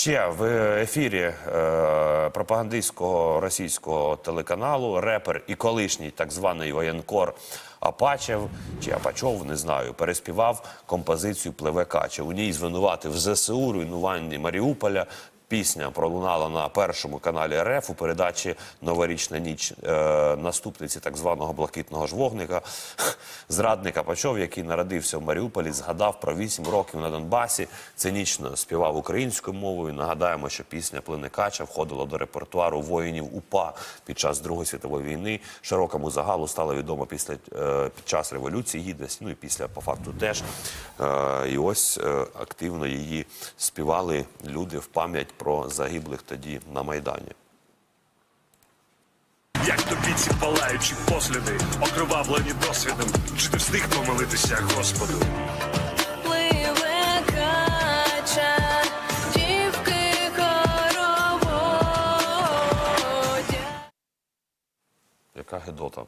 Ще в ефірі е, пропагандистського російського телеканалу репер і колишній так званий воєнкор Апачев чи Апачов, не знаю, переспівав композицію Пливе кача. У ній звинуватив ЗСУ руйнуванні Маріуполя. Пісня пролунала на першому каналі РФ у передачі Новорічна ніч е, наступниці так званого блакитного ж вогника. Зрадник Апачов, який народився в Маріуполі, згадав про вісім років на Донбасі. Цинічно співав українською мовою. Нагадаємо, що пісня Плине Кача входила до репертуару воїнів УПА під час Другої світової війни. Широкому загалу стало відомо після е, під час революції гідності. Ну і після по факту теж. Е, і ось е, активно її співали люди в пам'ять про загиблих тоді на майдані. Як тобі ці палаючі посліди, окровавлені досвідом, чи ти встиг помолитися Господу? Пливе кача, дівки хороводять. Яка гедота.